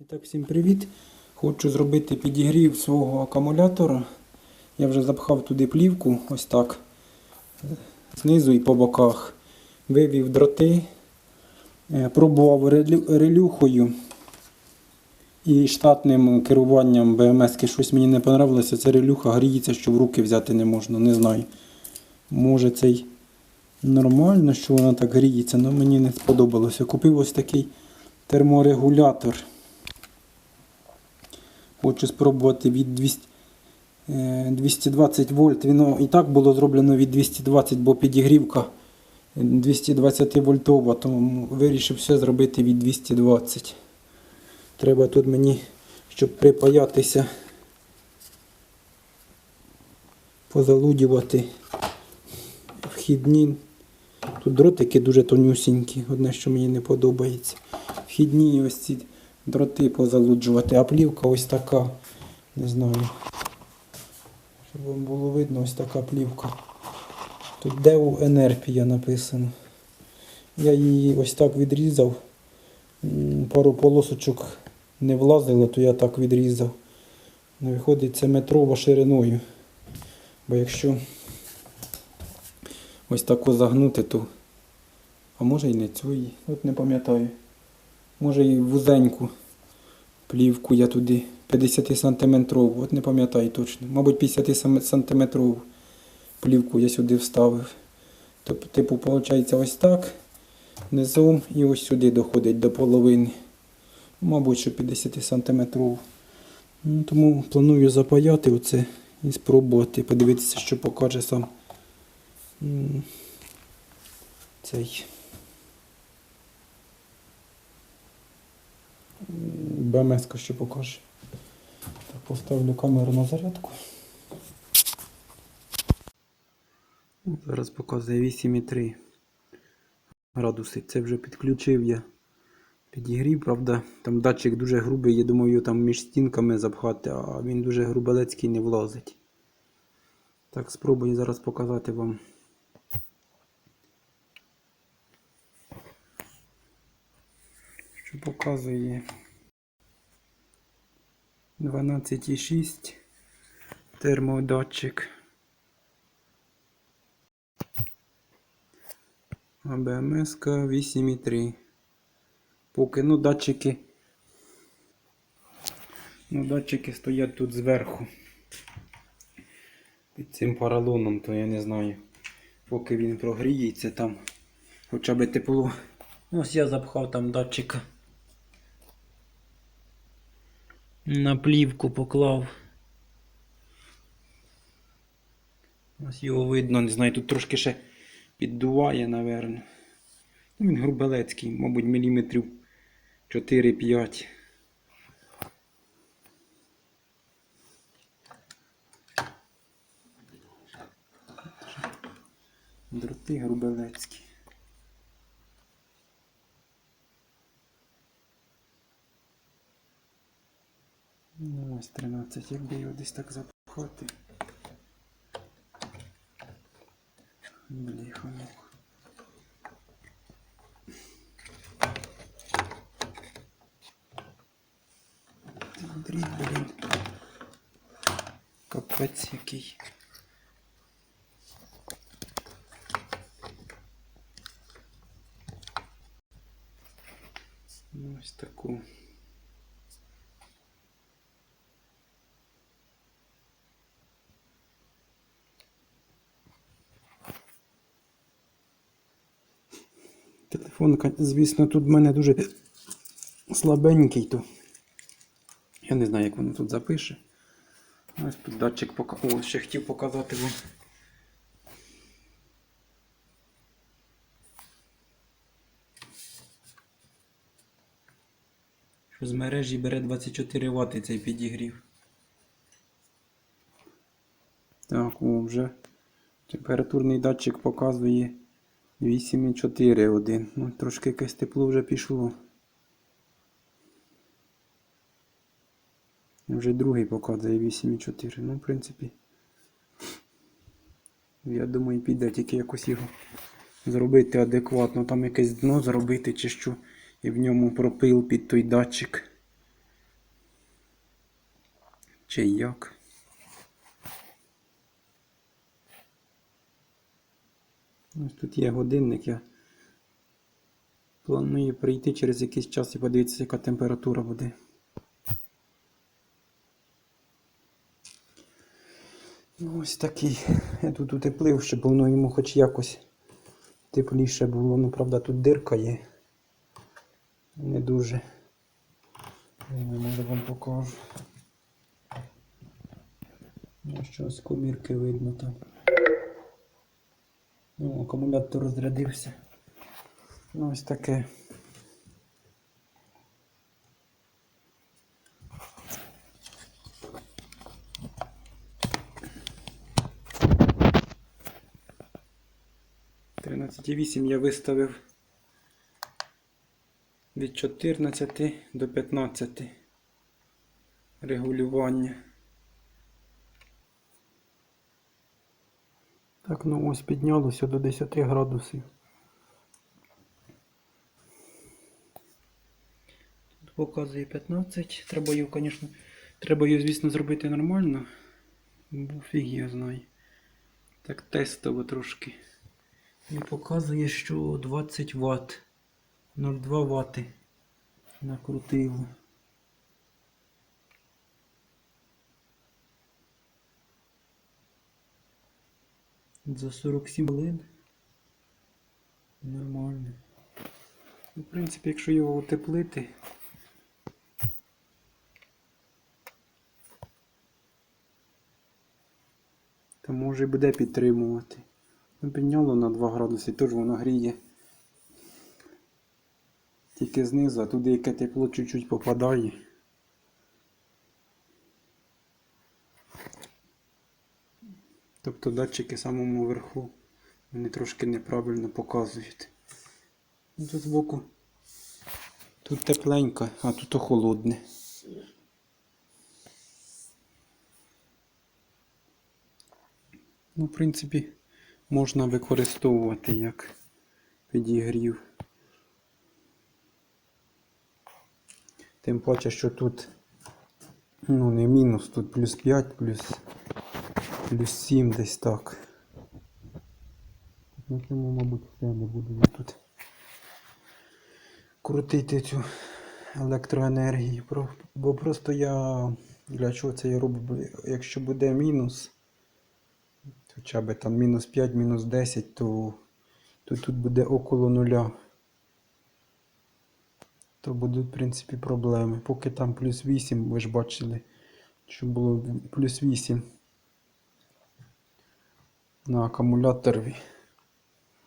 І так, всім привіт. Хочу зробити підігрів свого акумулятора. Я вже запхав туди плівку, ось так, знизу і по боках. Вивів дроти, е, пробував релюхою і штатним керуванням BMS щось мені не понравилося. Ця релюха гріється, що в руки взяти не можна, не знаю. Може цей нормально, що вона так гріється, але мені не сподобалося. Купив ось такий терморегулятор. Хочу спробувати від 200, е, 220 вольт. Воно і так було зроблено від 220, бо підігрівка 220 вольтова, тому вирішив все зробити від 220. Треба тут мені, щоб припаятися, позалудювати вхідні. Тут дротики дуже тонюсінькі, одне, що мені не подобається. Вхідні ось ці дроти позалуджувати, а плівка ось така. Не знаю. Щоб вам було видно, ось така плівка. Тут Деу Енерпія написано. Я її ось так відрізав. Пару полосочок не влазило, то я так відрізав. Виходить, це метрова шириною. Бо якщо ось тако загнути, то. А може і не цю, от не пам'ятаю. Може і вузеньку плівку я туди 50 сантиметрову, от не пам'ятаю точно. Мабуть, 50 сам- сантиметрову плівку я сюди вставив. Типу, виходить ось так. Низом і ось сюди доходить до половини. Мабуть, що 50 сантиметрову. Ну, тому планую запаяти оце і спробувати, подивитися, що покаже сам цей. БМС що покаже. Так, поставлю камеру на зарядку. Зараз показує 8,3 градуси. Це вже підключив я. Підігрів, правда, там датчик дуже грубий, я думаю, його там між стінками запхати, а він дуже грубелецький не влазить. Так, спробую зараз показати вам. Що показує 12,6 термодатчик. АБМС 8,3. Поки ну датчики. Ну, датчики стоять тут зверху. Під цим поролоном, то я не знаю. Поки він прогріється там. Хоча би тепло. Ось я запхав там датчика. На плівку поклав. Ось його видно, не знаю, тут трошки ще піддуває, напевно. Ну, він грубелецький, мабуть, міліметрів 4-5. Дроти грубелецькі. Ну, ось 13, якби його десь так запхати. Бліханок. Дріт, блін. Капець який. Ну, Ось таку. Телефон, звісно, тут в мене дуже слабенький, то я не знаю, як воно тут запише. Ось тут датчик пока... Ще хотів показати вам. Що з мережі бере 24 Вт цей підігрів. Так, о, вже температурний датчик показує 8,4,1. Ну, трошки якесь тепло вже пішло. Вже другий показує 8,4. Ну, в принципі. Я думаю, піде тільки якось його зробити адекватно. Там якесь дно зробити чи що. І в ньому пропил під той датчик. чи як. Ось тут є годинник, я планую прийти через якийсь час і подивитися, яка температура буде. Ось такий. Я тут утеплив, щоб воно йому хоч якось тепліше було. Ну, правда, тут дирка є. Не дуже. Я може вам покажу. Ну, що з комірки видно там. Ну, акумулятор розрядився. Ну, ось таке. Тринадцять вісім я виставив від 14 до 15 регулювання. Так, ну ось піднялося до 10 градусів. Тут показує 15. Треба її, звісно, треба її, звісно, зробити нормально. Бо фіг я знаю. Так тестово трошки. І показує, що 20 Вт. 0,2 Вт накрутило. За 47 хвилин. Нормально. Ну, В принципі, якщо його утеплити. То може і буде підтримувати. Ну, підняло на 2 градуси, теж воно гріє. Тільки знизу, а туди яке тепло чуть-чуть попадає. Тобто датчики самому верху вони трошки неправильно показують. Тут збоку тут тепленько, а тут холодне. Ну, в принципі, можна використовувати як підігрів. Тим паче, що тут ну не мінус, тут плюс 5, плюс, плюс 7 десь так. На цьому, мабуть, все не буду я тут крутити цю електроенергію. Бо просто я для чого це я роблю? Якщо буде мінус, хоча б там мінус 5, мінус 10, то, то тут буде около нуля. То будуть, в принципі, проблеми. Поки там плюс 8, ви ж бачили, що було плюс 8 на акумуляторі.